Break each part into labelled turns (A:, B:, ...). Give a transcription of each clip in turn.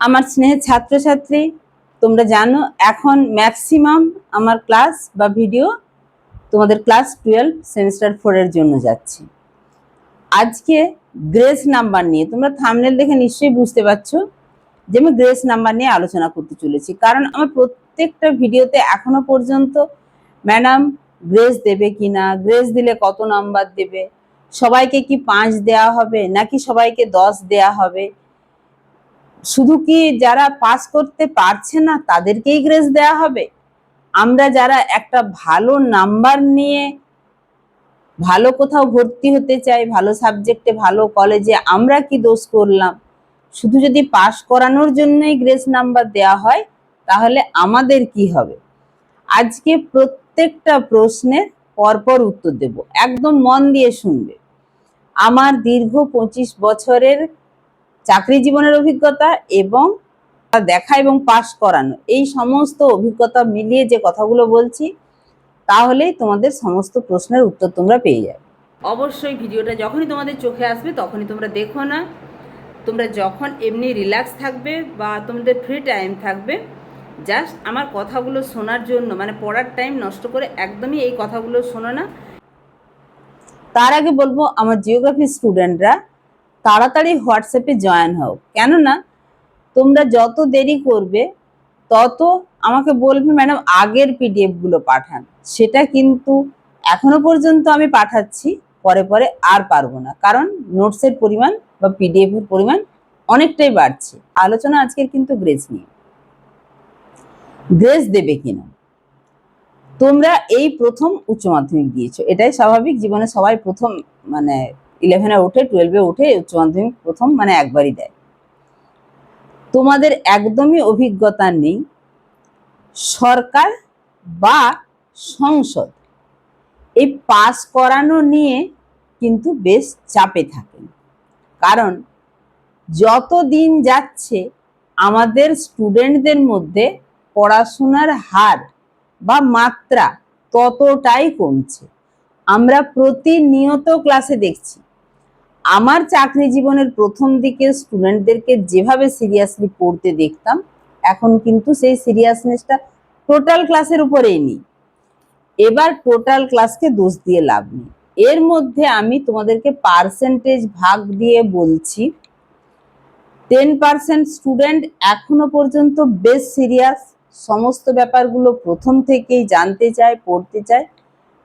A: আমার স্নেহের ছাত্রছাত্রী, তোমরা জানো, এখন ম্যাক্সিমাম আমার ক্লাস বা ভিডিও তোমাদের ক্লাস টুয়েলভ সেমিস্টার ফোরের জন্য যাচ্ছে। আজকে গ্রেস নাম্বার নিয়ে, তোমরা থামনেল দেখে নিশ্চয়ই বুঝতে পারছ যে আমি গ্রেস নাম্বার নিয়ে আলোচনা করতে চলেছি। কারণ আমার প্রত্যেকটা ভিডিওতে এখনও পর্যন্ত ম্যাডাম গ্রেস দেবে কি না গ্রেস দিলে কত নাম্বার দেবে, সবাইকে কি পাঁচ দেওয়া হবে, নাকি সবাইকে দশ দেওয়া হবে শুধু কি যারা পাস করতে পারছে না তাদেরকেই গ্রেস দেওয়া হবে? আমরা যারা একটা ভালো নাম্বার নিয়ে ভালো কোথাও ভর্তি হতে চাই, ভালো সাবজেক্টে ভালো কলেজে আমরা কি দোষ করলাম? শুধু যদি পাস করানোর জন্যই গ্রেস নাম্বার দেওয়া হয়, তাহলে আমাদের কি হবে? আজকে প্রত্যেকটা প্রশ্নের পরপর উত্তর দেব। একদম মন দিয়ে শুনবে। আমার দীর্ঘ পঁচিশ বছরের চাকরি জীবনের অভিজ্ঞতা এবং দেখা এবং পাশ করানো এই সমস্ত অভিজ্ঞতা মিলিয়ে যে কথাগুলো বলছি তাহলেই তোমাদের সমস্ত প্রশ্নের উত্তর তোমরা পেয়ে যাবে। অবশ্যই ভিডিওটা যখনই তোমাদের চোখে আসবে তখনই তোমরা দেখো না। তোমরা যখন এমনি রিল্যাক্স থাকবে বা তোমাদের ফ্রি টাইম থাকবে জাস্ট আমার কথাগুলো শোনার জন্য মানে পড়ার টাইম নষ্ট করে একদমই এই কথাগুলো শোনো না। তার আগে বলব আমার জিওগ্রাফি স্টুডেন্টরা তাড়াতাড়ি হোয়াটসঅ্যাপে জয়েন হও। কেননা তোমরা যত দেরি করবে, তত আমাকে বলবে ম্যাডাম আগের পিডিএফগুলো পাঠান। সেটা কিন্তু এখনও পর্যন্ত আমি পাঠাচ্ছি, পরে পরে আর পারব না। কারণ নোটসের পরিমাণ বা পিডিএফ এর পরিমাণ অনেকটাই বাড়ছে। আলোচনা আজকের কিন্তু গ্রেস নিয়ে। গ্রেস দেবে কিনা? তোমরা এই প্রথম উচ্চ মাধ্যমিক দিয়েছ। এটাই স্বাভাবিক, জীবনে সবাই প্রথম মানে ইলেভেনে উঠে টুয়েলভে উঠে উচ্চ মাধ্যমিক প্রথম মানে একবারই দেয়। তোমাদের একদমই অভিজ্ঞতা নেই, সরকার বা সংসদ এই পাস করানো নিয়ে কিন্তু বেশ চাপে থাকেন। কারণ যত দিন যাচ্ছে, আমাদের স্টুডেন্টদের মধ্যে পড়াশোনার হার বা মাত্রা ততটাই কমছে। আমরা প্রতিনিয়ত ক্লাসে দেখছি আমার চাকরি জীবনের প্রথম দিকে স্টুডেন্টদেরকে যেভাবে সিরিয়াসলি পড়তে দেখতাম, এখন কিন্তু সেই সিরিয়াসনেসটা টোটাল ক্লাসের উপরেই নেই। এবার টোটাল ক্লাসকে দোষ দিয়ে লাভ নেই। এর মধ্যে আমি তোমাদেরকে পার্সেন্টেজ ভাগ দিয়ে বলছি টেন পার্সেন্ট স্টুডেন্ট এখনও পর্যন্ত বেশ সিরিয়াস সমস্ত ব্যাপারগুলো প্রথম থেকেই জানতে চায়, পড়তে চায়।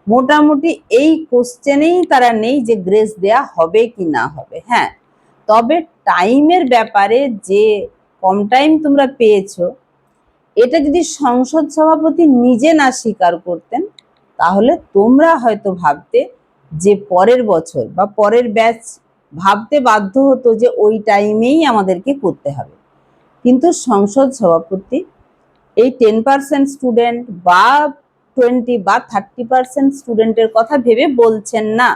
A: মোটামুটি এই কোশ্চেনেই তারা নেই যে গ্রেস দেয়া হবে কি না হবে হ্যাঁ। তবে টাইমের ব্যাপারে যে কম টাইম তোমরা পেয়েছ, এটা যদি সংসদ সভাপতি নিজে না স্বীকার করতেন, তাহলে তোমরা হয়তো ভাবতে যে পরের বছর বা পরের ব্যাচ ভাবতে বাধ্য হতো যে ওই টাইমেই আমাদেরকে করতে হবে। কিন্তু সংসদ সভাপতি, এই টেন পার্সেন্ট স্টুডেন্ট বা টোয়েন্টি বা থার্টি পার্সেন্ট স্টুডেন্টের কথা ভেবে বলছেন না।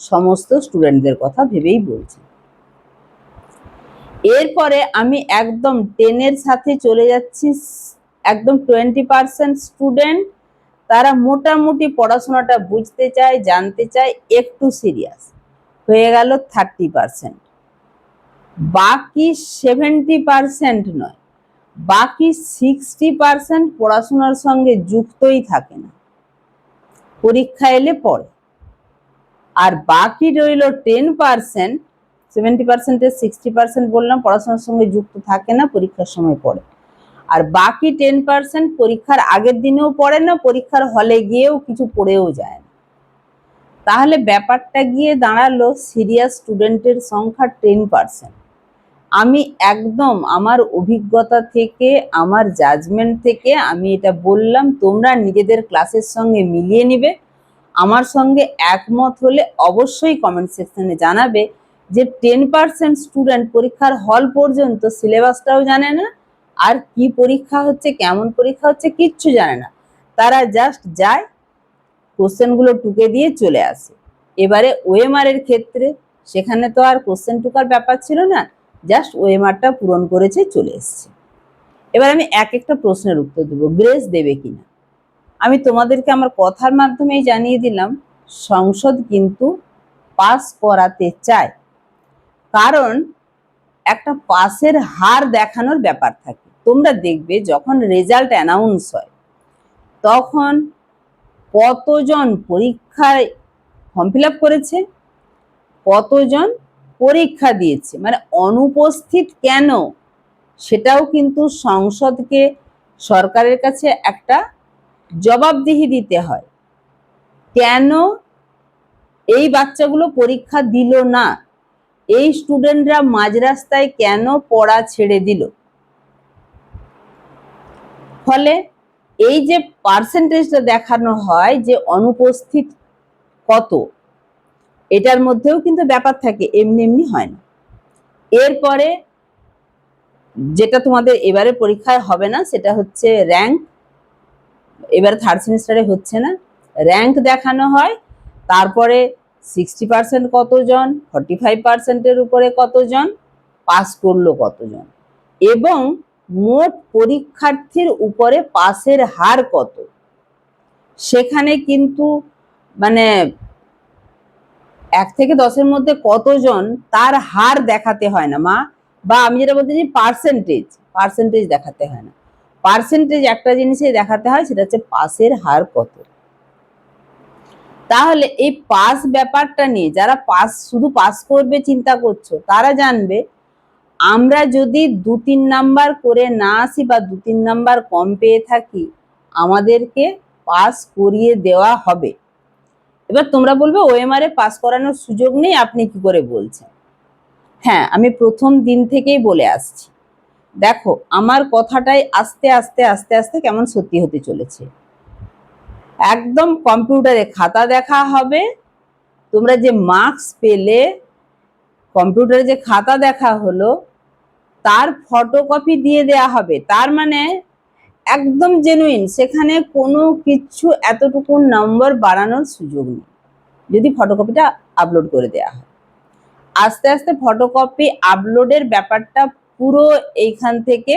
A: সমস্ত স্টুডেন্টদের কথা ভেবেই বলছেন এরপরে আমি একদম টেনের সাথে চলে যাচ্ছি, একদম টোয়েন্টি পার্সেন্ট স্টুডেন্ট তারা মোটামুটি পড়াশোনাটা বুঝতে চায়, জানতে চায়, একটু সিরিয়াস হয়ে গেল থার্টি পার্সেন্ট বাকি সেভেন্টি পার্সেন্ট নয়। বাকি সিক্সটি পার্সেন্ট পড়াশোনার সঙ্গে যুক্তই থাকে না। পরীক্ষা এলে পড়ে। আর বাকি রইল টেন পার্সেন্ট সেভেন্টি পার্সেন্টের সিক্সটি পার্সেন্ট বললাম, পড়াশোনার সঙ্গে যুক্ত থাকে না, পরীক্ষার সময় পড়ে। আর বাকি টেন পার্সেন্ট পরীক্ষার আগের দিনেও পড়ে না, পরীক্ষার হলে গিয়েও কিছু পড়েও যায় না। তাহলে ব্যাপারটা গিয়ে দাঁড়াল সিরিয়াস স্টুডেন্টের সংখ্যা টেন পার্সেন্ট আমি একদম আমার অভিজ্ঞতা থেকে, আমার জাজমেন্ট থেকে আমি এটা বললাম, তোমরা নিজেদের ক্লাসের সঙ্গে মিলিয়ে নিবে। আমার সঙ্গে একমত হলে অবশ্যই কমেন্ট সেকশনে জানাবে যে টেন পার্সেন্ট স্টুডেন্ট পরীক্ষার হল পর্যন্ত সিলেবাসটাও জানে না, আর কি পরীক্ষা হচ্ছে, কেমন পরীক্ষা হচ্ছে কিচ্ছু জানে না। তারা জাস্ট যায় কোশ্চেনগুলো টুকে দিয়ে চলে আসে। এবারে ওএমআর এর ক্ষেত্রে সেখানে তো আর কোশ্চেন টুকার ব্যাপার ছিল না জাস্ট ওএমআরটা পূরণ করেছে, চলে এসছে। এবার আমি এক একটা প্রশ্নের উত্তর দেবো গ্রেস দেবে কিনা আমি তোমাদেরকে আমার কথার মাধ্যমেই জানিয়ে দিলাম, সংসদ কিন্তু পাস করাতে চায়। কারণ একটা পাসের হার দেখানোর ব্যাপার থাকে। তোমরা দেখবে যখন রেজাল্ট অ্যানাউন্স হয়, তখন কতজন পরীক্ষায় ফর্ম ফিল করেছে, কতজন পরীক্ষা দিয়েছে। মানে অনুপস্থিত কেন? সেটাও কিন্তু সংসদকে, সরকারের কাছে একটা জবাবদিহি দিতে হয়। কেন এই বাচ্চাগুলো পরীক্ষা দিল না? এই স্টুডেন্টরা মাঝ রাস্তায় কেন পড়া ছেড়ে দিল? ফলে এই যে পার্সেন্টেজটা দেখানো হয় যে অনুপস্থিত কত এটার মধ্যেও কিন্তু ব্যাপার থাকে, এমনি এমনি হয় না। এরপরে যেটা তোমাদের এবারে পরীক্ষায় হবে না, সেটা হচ্ছে র্যাঙ্ক এবারে থার্ড সেমিস্টারে হচ্ছে না। র্যাঙ্ক দেখানো হয়, তারপরে সিক্সটি পার্সেন্ট কতজন ফর্টি ফাইভ পার্সেন্টের উপরে কতজন পাস করল কতজন। এবং মোট পরীক্ষার্থীর উপরে পাসের হার কত। সেখানে কিন্তু মানে এক থেকে দশের মধ্যে কতজন তার হার দেখাতে হয় না, মা? বা আমি যেটা বলতে চাই পার্সেন্টেজ পার্সেন্টেজ দেখাতে হয় না। পার্সেন্টেজ একটা জিনিসে দেখাতে হয়, সেটা হচ্ছে পাসের হার কত। তাহলে এই পাস ব্যাপারটা নিয়ে যারা পাস শুধু পাস করবে চিন্তা করছ, তারা জানবে আমরা যদি দু তিন নাম্বার করে না আসি বা দু তিন নাম্বার কম পেয়ে থাকি, আমাদেরকে পাস করিয়ে দেওয়া হবে। এবার তোমরা বলবে ওএমআর এ পাস করানোর সুযোগ নেই, আপনি কি করে বলছেন? হ্যাঁ আমি প্রথম দিন থেকেই বলে আসছি। দেখো, আমার কথাটাই আস্তে আস্তে আস্তে আস্তে কেমন সত্যি হতে চলেছে। একদম কম্পিউটারে খাতা দেখা হবে, তোমরা যে মার্কস পেলে, কম্পিউটারে যে খাতা দেখা হলো, তার ফটোকপি দিয়ে দেয়া হবে। তার মানে একদম জেনুইন সেখানে কোনো কিছু এতটুকু নম্বর বাড়ানোর সুযোগ নেই। যদি ফটোকপিটা আপলোড করে দেয়া হয়। আস্তে আস্তে ফটোকপি আপলোডের ব্যাপারটা পুরো এইখান থেকে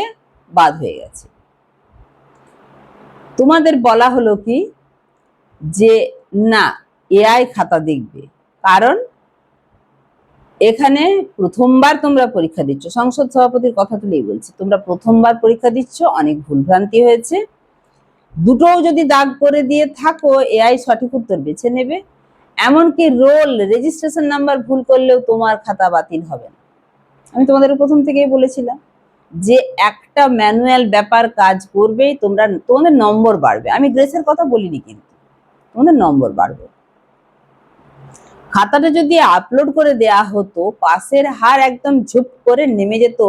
A: বাদ হয়ে গেছে। তোমাদের বলা হলো কি? যে না এআই খাতা দেখবে। কারণ এখানে প্রথমবার তোমরা পরীক্ষা দিচ্ছ। সংসদ সভাপতির কথা তুলেই বলছি। তোমরা প্রথমবার পরীক্ষা দিচ্ছ, অনেক ভুলভ্রান্তি হয়েছে। দুটোও যদি দাগ করে দিয়ে থাকো, এআই সঠিক উত্তর বেছে নেবে। এমনকি রোল রেজিস্ট্রেশন নাম্বার ভুল করলেও তোমার খাতা বাতিল হবে না। আমি তোমাদের প্রথম থেকেই বলেছিলাম যে একটা ম্যানুয়াল ব্যাপার কাজ করবেই তোমরা, তোমাদের নম্বর বাড়বে। আমি গ্রেসের কথা বলিনি কিন্তু, তোমাদের নম্বর বাড়বে। খাতাটা যদি আপলোড করে দেয়া হতো, পাশের হার একদম ঝুপ করে নেমে যেত,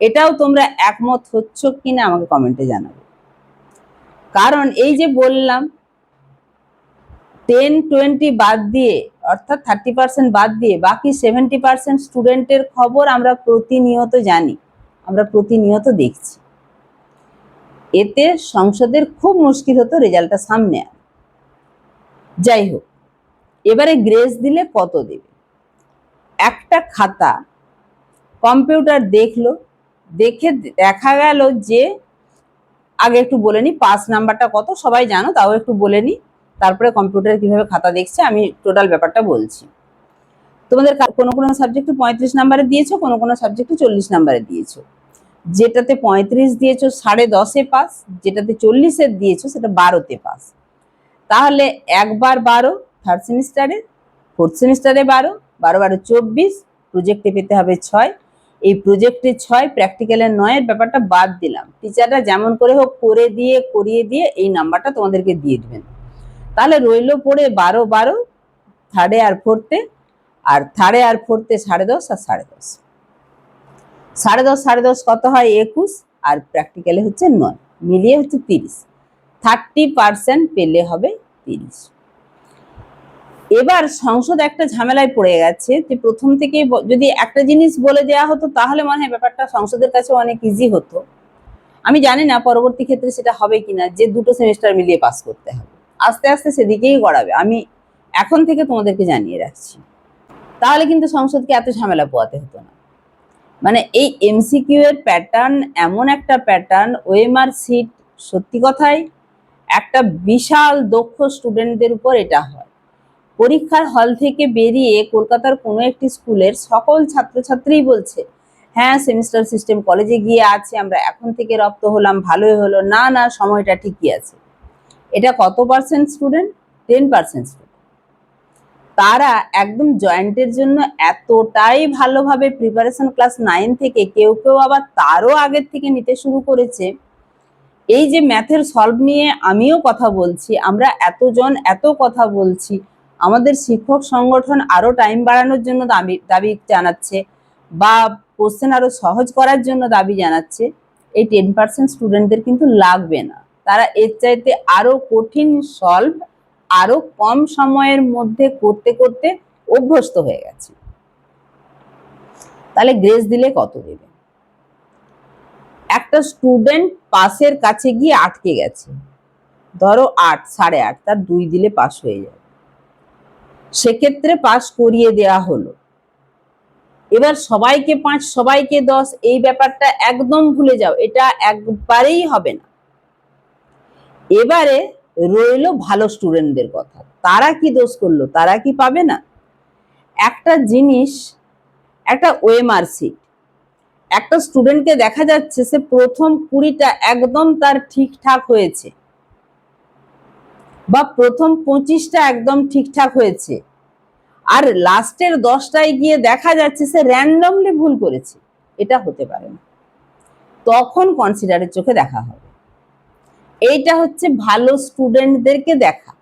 A: এটাও তোমরা একমত হচ্ছ কিনা আমাকে কমেন্টে জানাবে কারণ এই যে বললাম টেন টোয়েন্টি বাদ দিয়ে, অর্থাৎ থার্টি পার্সেন্ট বাদ দিয়ে, বাকি সেভেন্টি পার্সেন্ট স্টুডেন্টের খবর আমরা প্রতিনিয়ত জানি, আমরা প্রতিনিয়ত দেখছি এতে সংসদের খুব মুশকিল হতো রেজাল্টটা সামনে। যাই হোক এবারে গ্রেস দিলে কত দেবে? একটা খাতা কম্পিউটার দেখল, দেখে দেখা গেল যে, আগে একটু বলে নি পাস নাম্বারটা কত, সবাই জানো, তাও একটু বলে নি। তারপরে কম্পিউটারে কীভাবে খাতা দেখছে, আমি টোটাল ব্যাপারটা বলছি। তোমাদের কোনো কোনো সাবজেক্টে পঁয়ত্রিশ নাম্বারে দিয়েছ, কোনো কোনো সাবজেক্টে চল্লিশ নাম্বারে দিয়েছ। যেটাতে পঁয়ত্রিশ দিয়েছ, সাড়ে দশে পাস যেটাতে চল্লিশের দিয়েছ, সেটা বারোতে পাস তাহলে একবার বারো থার্ড সেমিস্টারে ফোর্থ সেমিস্টারে বারো বারো বারো চব্বিশ প্রজেক্টে পেতে হবে ছয়। এই প্রজেক্টে ছয় প্র্যাকটিক্যালের নয়ের ব্যাপারটা বাদ দিলাম। টিচাররা যেমন করে হোক করে দিয়ে, করিয়ে দিয়ে এই নাম্বারটা তোমাদেরকে দিয়ে দেবেন। তাহলে রইল পড়ে বারো বারো থার্ডে আর ফোর্থে আর থার্ডে আর ফোর্থে সাড়ে দশ আর সাড়ে দশ। সাড়ে দশ সাড়ে দশ কত হয়? একুশ, আর প্র্যাকটিক্যালে হচ্ছে নয়, মিলিয়ে হচ্ছে তিরিশ। থার্টি পার্সেন্ট পেলে হবে তিরিশ। এবার সংসদ একটা ঝামেলায় পড়ে গেছে যে প্রথম থেকে যদি একটা জিনিস বলে দেওয়া হতো, তাহলে মনে হয় ব্যাপারটা সংসদের কাছে অনেক ইজি হতো। আমি জানি না পরবর্তী ক্ষেত্রে সেটা হবে কিনা, যে দুটো সেমিস্টার মিলিয়ে পাস করতে হবে। আস্তে আস্তে সেদিকেই গড়াবে। আমি এখন থেকে তোমাদেরকে জানিয়ে রাখছি। তাহলে কিন্তু সংসদকে এত ঝামেলা পোয়াতে হতো না। মানে এই এমসিকিউ এর প্যাটার্ন এমন একটা প্যাটার্ন ওএমআর সিট সত্যি কথাই একটা বিশাল দক্ষ স্টুডেন্টদের উপর এটা হয়। পরীক্ষার হল থেকে বেরিয়ে কলকাতার কোনো একটি স্কুলের সকল ছাত্রছাত্রীই বলছে হ্যাঁ সেমিস্টার সিস্টেম কলেজে গিয়ে আছে, আমরা এখন থেকে রপ্ত হলাম, ভালোই হলো। না না, সময়টা ঠিকই আছে। এটা কত percent student ten percent student তারা একদম জয়েন্টের জন্য এতটাই ভালোভাবে প্রিপারেশন ক্লাস নাইন থেকে কেউ কেউ আবার তারও আগের থেকে নিতে শুরু করেছে। এই যে ম্যাথের সলভ নিয়ে আমিও কথা বলছি, আমরা এতজন এত কথা বলছি আমাদের শিক্ষক সংগঠন আরও টাইম বাড়ানোর জন্য দাবি দাবি জানাচ্ছে বা কোশ্চেন আরও সহজ করার জন্য দাবি জানাচ্ছে, এই টেন পার্সেন্ট স্টুডেন্টদের কিন্তু লাগবে না। তারা এর চাইতে আরও কঠিন সলভ আরও কম সময়ের মধ্যে করতে করতে অভ্যস্ত হয়ে গেছে। তাহলে গ্রেস দিলে কত দেবে? একটা স্টুডেন্ট পাসের কাছে গিয়ে আটকে গেছে। ধরো আট, সাড়ে আট, তার দুই দিলে পাস হয়ে যাবে। সেক্ষেত্রে পাস করিয়ে দেওয়া হলো। এবার সবাইকে পাঁচ, সবাইকে দশ, এই ব্যাপারটা একদম ভুলে যাও, এটা একবারেই হবে না। এবারে রইল ভালো স্টুডেন্টদের কথা। তারা কি দোষ করল, তারা কি পাবে না? একটা জিনিস, একটা ওএমআর সিট। একটা স্টুডেন্টকে দেখা যাচ্ছে সে প্রথম কুড়িটা একদম তার ঠিকঠাক হয়েছে। বা প্রথম পঁচিশটা একদম ঠিকঠাক হয়েছে। আর লাস্টের দশটায় গিয়ে দেখা যাচ্ছে সে র্যান্ডমলি ভুল করেছে। এটা হতে পারে না। তখন কনসিডারের চোখে দেখা হবে। এইটা হচ্ছে ভালো স্টুডেন্টদেরকে দেখা।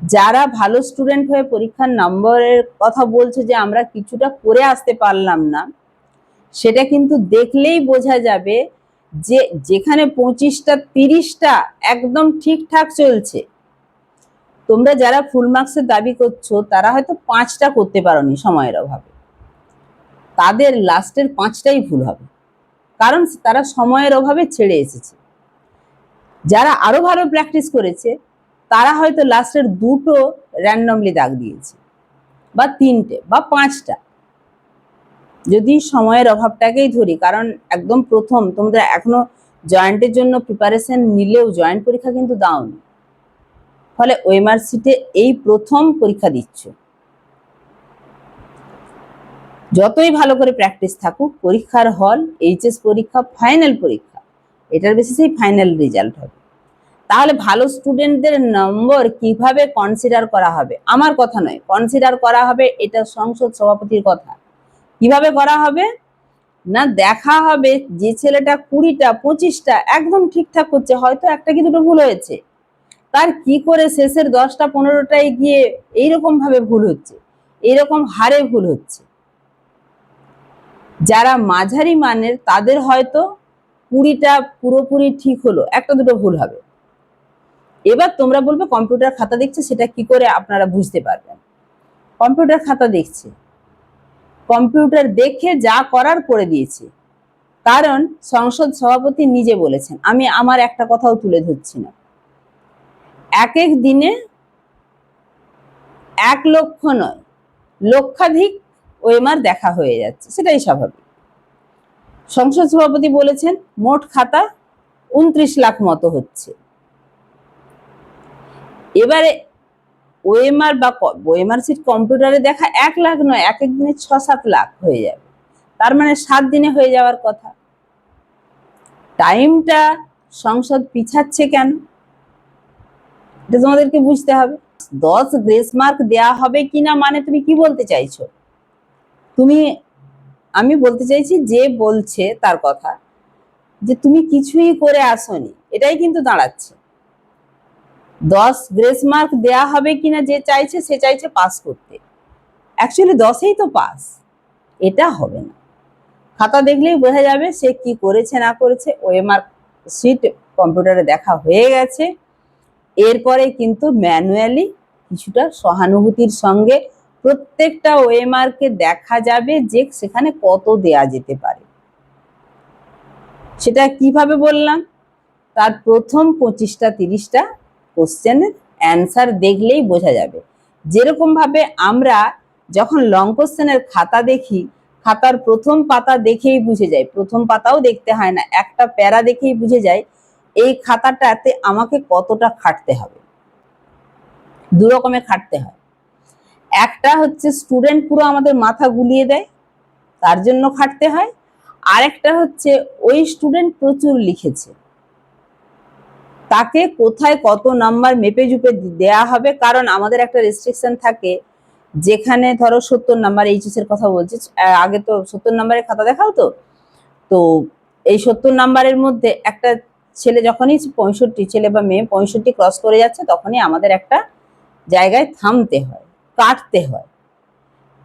A: যারা ভালো স্টুডেন্ট হয়ে পরীক্ষার নম্বরের কথা বলছে যে আমরা কিছুটা করে আসতে পারলাম না, সেটা কিন্তু দেখলেই বোঝা যাবে যে যেখানে পঁচিশটা, তিরিশটা একদম ঠিকঠাক চলছে তোমরা যারা ফুল মার্কসের দাবি করছ, তারা হয়তো পাঁচটা করতে পারোনি সময়ের অভাবে। তাদের লাস্টের পাঁচটাই ভুল হবে। কারণ তারা সময়ের অভাবে ছেড়ে এসেছে। যারা আরও ভালো প্র্যাকটিস করেছে, তারা হয়তো লাস্টের দুটো র্যান্ডমলি দাগ দিয়েছে, বা তিনটে, বা পাঁচটা। যদি সময়ের অভাবটাকেই ধরি, কারণ একদম প্রথম তোমরা এখনও জয়েন্টের জন্য প্রিপারেশন নিলেও জয়েন্ট পরীক্ষা কিন্তু দাওনি। ফলে ওএমআর সিটে এই প্রথম পরীক্ষা দিচ্ছ। যতই ভালো করে প্র্যাকটিস থাকুক, পরীক্ষার হল, এইচএস পরীক্ষা, ফাইনাল পরীক্ষা, এটার বেসিসেই ফাইনাল রেজাল্ট হবে। তাহলে ভালো স্টুডেন্টদের নম্বর কীভাবে কনসিডার করা হবে? আমার কথা নয় কনসিডার করা হবে, এটা সংসদ সভাপতির কথা। কীভাবে করা হবে? না, দেখা হবে যে ছেলেটা কুড়িটা, পঁচিশটা, একদম ঠিকঠাক করছে, হয়তো একটা কি দুটো ভুল হয়েছে। তার কি করে শেষের দশটা পনেরোটায় গিয়ে এইরকম ভাবে ভুল হচ্ছে? এরকম হারে ভুল হচ্ছে? যারা মাঝারি মানের, তাদের হয়তো কুড়িটা পুরোপুরি ঠিক হলো, একটা দুটো ভুল হবে। এবার তোমরা বলবে, কম্পিউটার খাতা দেখছে, সেটা কি করে আপনারা বুঝতে পারবেন? কম্পিউটার খাতা দেখছে। কম্পিউটার দেখে যা করার করে দিয়েছে। কারণ সংসদ সভাপতি নিজে বলেছেন, আমি আমার একটা কথাও তুলে ধরছি না। এক এক দিনে এক লক্ষ নয়, লক্ষাধিক ওএমআর দেখা হয়ে যাচ্ছে, সেটাই স্বাভাবিক। সংসদ সভাপতি বলেছেন, মোট খাতা উনত্রিশ লাখ মতো হচ্ছে। এবারে ওএমআর বা ওএমআর সিট কম্পিউটারে দেখা এক লাখ নয় এক এক দিনে ছ, সাত লাখ হয়ে যাবে। তার মানে সাত দিনে হয়ে যাওয়ার কথা। টাইমটা সংসদ পিছাচ্ছে কেন? এটা তোমাদেরকে বুঝতে হবে। দশ গ্রেস মার্ক দেওয়া হবে কিনা মানে তুমি কি বলতে চাইছো? তুমি, আমি বলতে চাইছি যে বলছে তার কথা, যে তুমি কিছুই করে আসনি, এটাই কিন্তু দাঁড়াচ্ছে। দশ গ্রেস মার্ক দেয়া হবে কিনা যে চাইছে, সে চাইছে পাস করতে। অ্যাকচুয়ালি দশেই তো পাস এটা হবে না। খাতা দেখলেই বোঝা যাবে সে কি করেছে, না করেছে, ওএমআর সিট কম্পিউটারে দেখা হয়ে গেছে। এরপরে কিন্তু ম্যানুয়ালি কিছুটা সহানুভূতির সঙ্গে প্রত্যেকটা ওএমআর কে দেখা যাবে যে সেখানে কত দেয়া যেতে পারে। সেটা কীভাবে বললাম? তার প্রথম পঁচিশটা, তিরিশটা কোশ্চেনের অ্যান্সার দেখলেই বোঝা যাবে। যেরকম ভাবে আমরা যখন লং কোশ্চেনের খাতা দেখি, খাতার প্রথম পাতা দেখেই বুঝে যায়। প্রথম পাতাও দেখতে হয় না। একটা প্যারা দেখেই বুঝে যায় এই খাতাটাতে আমাকে কতটা খাটতে হবে? দু রকমের খাটতে হয়। একটা হচ্ছে স্টুডেন্ট পুরো আমাদের মাথা গুলিয়ে দেয়, তার জন্য খাটতে হয়। আরেকটা হচ্ছে ওই স্টুডেন্ট প্রচুর লিখেছে। তাকে কোথায় কত নাম্বার মেপে জুপে দেয়া হবে, কারণ আমাদের একটা রেস্ট্রিকশন থাকে, যেখানে ধরো সত্তর নাম্বার এইচএস এর কথা বলছি আগে তো সত্তর নাম্বারের খাতা দেখাও তো। তো এই সত্তর নাম্বারের মধ্যে একটা ছেলে যখনই পঁয়ষট্টি, ছেলে বা মেয়ে পঁয়ষট্টি ক্রস করে যাচ্ছে, তখনই আমাদের একটা জায়গায় থামতে হয়, কাটতে হয়।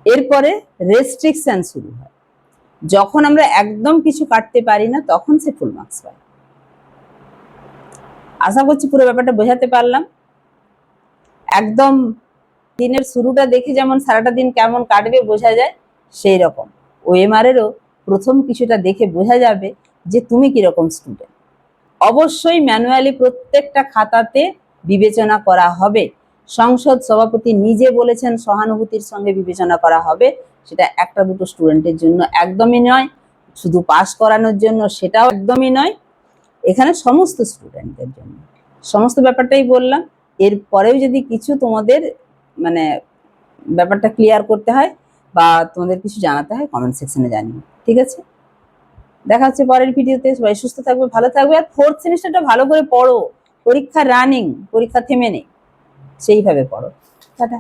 A: এরপরে রেস্ট্রিকশন শুরু হয়। যখন আমরা একদম কিছু কাটতে পারি না, তখন সে ফুল মার্কস পায়। আশা করছি পুরো ব্যাপারটা বোঝাতে পারলাম। একদম দিনের শুরুটা দেখে যেমন সারাটা দিন কেমন কাটবে বোঝা যায় সেই রকম ওএমআরেরও প্রথম কিছুটা দেখে বোঝা যাবে যে তুমি কীরকম স্টুডেন্ট অবশ্যই ম্যানুয়ালি প্রত্যেকটা খাতাতে বিবেচনা করা হবে। সংসদ সভাপতি নিজে বলেছেন সহানুভূতির সঙ্গে বিবেচনা করা হবে। সেটা একটা দুটো স্টুডেন্টের জন্য একদমই নয়, শুধু পাস করানোর জন্য সেটাও একদমই নয়। এখানে সমস্ত স্টুডেন্টদের জন্য। সমস্ত ব্যাপারটাই বললাম। এরপরেও যদি কিছু তোমাদের মানে ব্যাপারটা ক্লিয়ার করতে হয় বা তোমাদের কিছু জানাতে হয় কমেন্ট সেকশনে জানিও। ঠিক আছে? দেখা হচ্ছে পরের ভিডিওতে। সবাই সুস্থ থাকবে, ভালো থাকবে। আর ফোর্থ সেমিস্টারটা ভালো করে পড়ো। পরীক্ষা রানিং পরীক্ষা থেমে নেই। সেইভাবে পড়ো। টাটা।